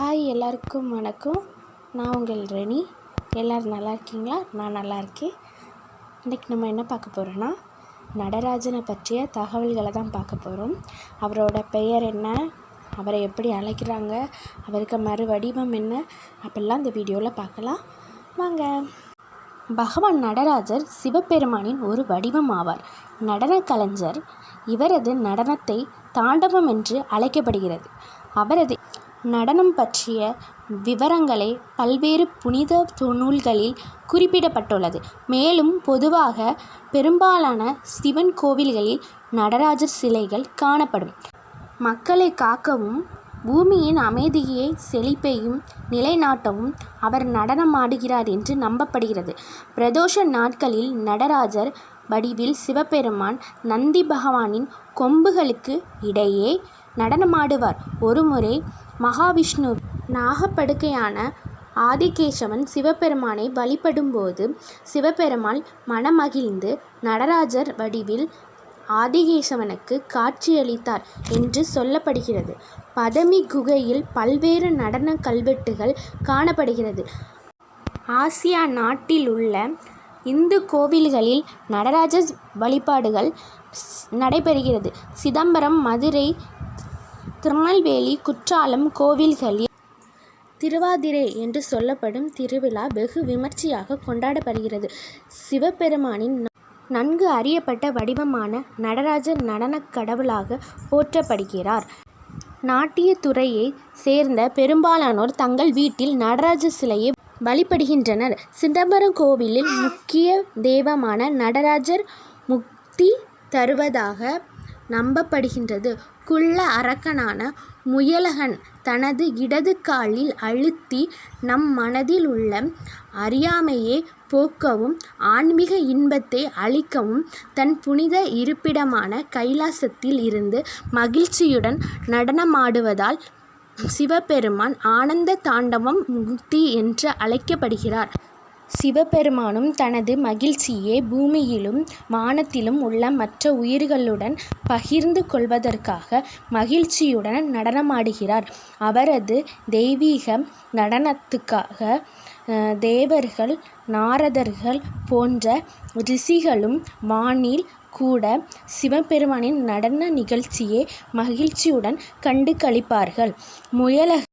Hi எல்லாருக்கும் வணக்கம். நான் உங்கள் ரெனி. எல்லோரும் நல்லா இருக்கீங்களா? நான் நல்லா இருக்கேன். இன்றைக்கி நம்ம என்ன பார்க்க போகிறோன்னா நடராஜனை பற்றிய தகவல்களை தான் பார்க்க போகிறோம் அவரோட பெயர் என்ன? அவரை எப்படி அழைக்கிறாங்க? அவருக்கு மறு வடிவம் என்ன? அப்படிலாம் இந்த வீடியோவில் பார்க்கலாம். வாங்க. பகவான் நடராஜர் சிவபெருமானின் ஒரு வடிவம் ஆவார் நடன கலைஞர். இவரது நடனத்தை தாண்டவம் என்று அழைக்கப்படுகிறது. அவரது நடனம் பற்றிய விவரங்களை பல்வேறு புனித நூல்களில் குறிப்பிடப்பட்டுள்ளது. மேலும் பொதுவாக பெரும்பாலான சிவன் கோவில்களில் நடராஜர் சிலைகள் காணப்படும். மக்களை காக்கவும் பூமியின் அமைதியை செழிப்பையும் நிலைநாட்டவும் அவர் நடனமாடுகிறார் என்று நம்பப்படுகிறது. பிரதோஷ நாட்களில் நடராஜர் வடிவில் சிவபெருமான் நந்தி பகவானின் கொம்புகளுக்கு இடையே நடனமாடுவார். ஒருமுறை மகாவிஷ்ணு நாகப்படுக்கையான ஆதிகேசவன் சிவபெருமானை வழிபடும்போது சிவபெருமான் மனமகிழ்ந்து நடராஜர் வடிவில் ஆதிகேசவனுக்கு காட்சியளித்தார் என்று சொல்லப்படுகிறது. பதமி குகையில் பல்வேறு நடன கல்வெட்டுகள் காணப்படுகிறது. ஆசியா நாட்டில் உள்ள இந்து கோவில்களில் நடராஜ வழிபாடுகள் நடைபெறுகிறது. சிதம்பரம் மதுரை திருநெல்வேலி குற்றாலம் கோவில்களில் திருவாதிரை என்று சொல்லப்படும் திருவிழா வெகு விமர்சையாக கொண்டாடப்படுகிறது. சிவபெருமானின் நன்கு அறியப்பட்ட வடிவமான நடராஜர் நடனக் கடவுளாக போற்றப்படுகிறார். நாட்டிய துறையை சேர்ந்த பெரும்பாலானோர் தங்கள் வீட்டில் நடராஜர் சிலையை வழிபடுகின்றனர். சிதம்பரம் கோவிலில் முக்கிய தெய்வமான நடராஜர் முக்தி தருவதாக நம்பப்படுகின்றது. குள்ள அரக்கனான முயலகன் தனது இடது காலில் அழுத்தி நம் மனதில் உள்ள அறியாமையை போக்கவும் ஆன்மீக இன்பத்தை அளிக்கவும் தன் புனித இருப்பிடமான கைலாசத்தில் இருந்து மகிழ்ச்சியுடன் நடனமாடுவதால் சிவபெருமான் ஆனந்த தாண்டவம் முக்தி என்று அழைக்கப்படுகிறார். சிவபெருமானும் தனது மகிழ்ச்சியை பூமியிலும் வானத்திலும் உள்ள மற்ற உயிர்களுடன் பகிர்ந்து கொள்வதற்காக மகிழ்ச்சியுடன் நடனமாடுகிறார். அவரது தெய்வீக நடனத்துக்காக தேவர்கள் நாரதர்கள் போன்ற ரிஷிகளும் வானில் கூட சிவபெருமானின் நடன நிகழ்ச்சியை மகிழ்ச்சியுடன் கண்டு களிப்பார்கள். முயலக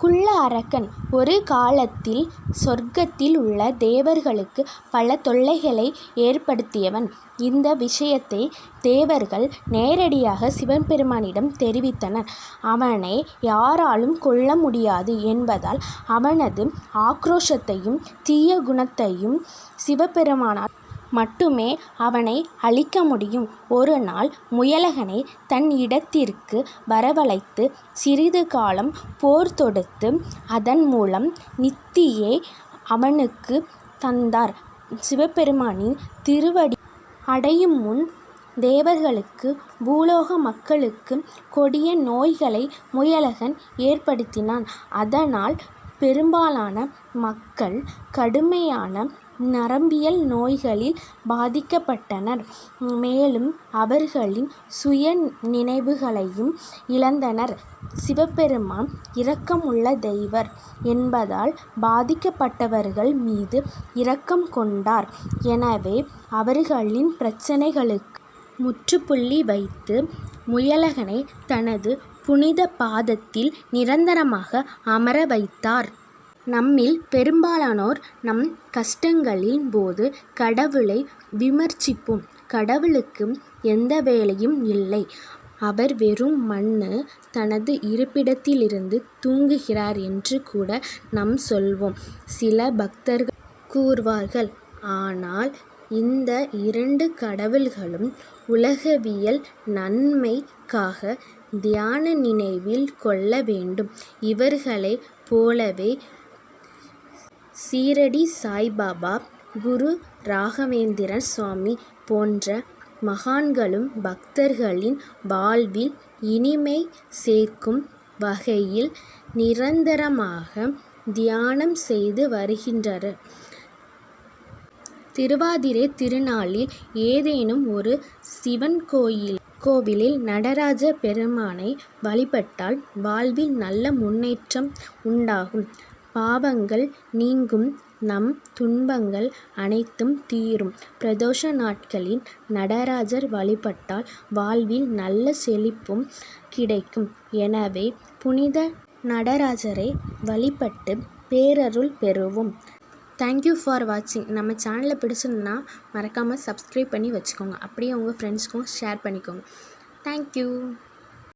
குள்ள அரக்கன் ஒரு காலத்தில் சொர்க்கத்தில் உள்ள தேவர்களுக்கு பல தொல்லைகளை ஏற்படுத்தியவன். இந்த விஷயத்தை தேவர்கள் நேரடியாக சிவபெருமானிடம் தெரிவித்தனர். அவனை யாராலும் கொல்ல முடியாது என்பதால் அவனது ஆக்ரோஷத்தையும் தீய குணத்தையும் சிவபெருமானால் மட்டுமே அவனை அழிக்க முடியும். ஒரு நாள் முயலகனை தன் இடத்திற்கு வரவழைத்து சிறிது காலம் போர் தொடுத்து அதன் மூலம் நித்தியை அவனுக்கு தந்தார். சிவபெருமானின் திருவடி அடையும் முன் தேவர்களுக்கு பூலோக மக்களுக்கு கொடிய நோய்களை முயலகன் ஏற்படுத்தினான். அதனால் பெரும்பாலான மக்கள் கடுமையான நரம்பியல் நோய்களில் பாதிக்கப்பட்டனர். மேலும் அவர்களின் சுய நினைவுகளையும் இழந்தனர். சிவபெருமான் இரக்கமுள்ள தெய்வர் என்பதால் பாதிக்கப்பட்டவர்கள் மீது இரக்கம் கொண்டார். எனவே அவர்களின் பிரச்சனைகளுக்கு முற்றுப்புள்ளி வைத்து முயலகனை தனது புனித பாதத்தில் நிரந்தரமாக அமர வைத்தார். நம்மில் பெரும்பாலானோர் நம் கஷ்டங்களின் போது கடவுளை விமர்சிப்போம். கடவுளுக்கு எந்த வேலையும் இல்லை. அவர் வெறும் மண்ணு தனது இருப்பிடத்திலிருந்து தூங்குகிறார் என்று கூட நாம் சொல்வோம். சில பக்தர்கள் கூறுவார்கள் ஆனால் இந்த இரண்டு கடவுள்களும் உலகவியல் நன்மைக்காக தியான நினைவில் கொள்ள வேண்டும். இவர்களைப் போலவே சீரடி சாய்பாபா குரு ராகவேந்திர சுவாமி போன்ற மகான்களும் பக்தர்களின் வாழ்வில் இனிமை சேர்க்கும் வகையில் நிரந்தரமாக தியானம் செய்து வருகின்றனர். திருவாதிரை திருநாளில் ஏதேனும் ஒரு சிவன் கோயில் கோவிலில் நடராஜ பெருமானை வழிபட்டால் வாழ்வில் நல்ல முன்னேற்றம் உண்டாகும் பாவங்கள் நீங்கும் நம் துன்பங்கள் அனைத்தும் தீரும். பிரதோஷ நாட்களில் நடராஜர் வழிபட்டால் வாழ்வில் நல்ல செழிப்பும் கிடைக்கும். எனவே புனித நடராஜரை வழிபட்டு பேரருள் பெறுவோம். தேங்க்யூ ஃபார் வாட்சிங் நம்ம சேனலை பிடிச்சிருந்தா மறக்காமல் சப்ஸ்கிரைப் பண்ணி வச்சுக்கோங்க. அப்படியே உங்கள் ஃப்ரெண்ட்ஸ்க்கும் ஷேர் பண்ணிக்கோங்க. தேங்க்யூ